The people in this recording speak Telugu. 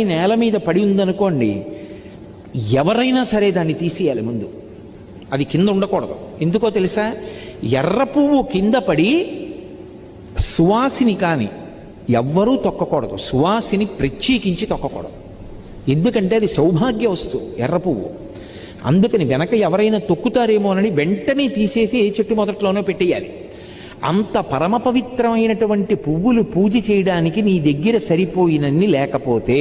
నేల మీద పడి ఉందనుకోండి ఎవరైనా సరే దాన్ని తీసేయాలి ముందు. అది కింద ఉండకూడదు. ఎందుకో తెలుసా? ఎర్ర పువ్వు కింద పడి సువాసిని కాని ఎవ్వరూ తొక్కకూడదు. సువాసిని ప్రత్యేకించి తొక్కకూడదు. ఎందుకంటే అది సౌభాగ్య వస్తువు ఎర్ర పువ్వు. అందుకని వెనక ఎవరైనా తొక్కుతారేమోనని వెంటనే తీసేసి ఏ చెట్టు మొదట్లోనో పెట్టేయాలి. అంత పరమ పవిత్రమైనటువంటి పువ్వులు పూజ చేయడానికి నీ దగ్గర సరిపోయినన్ని లేకపోతే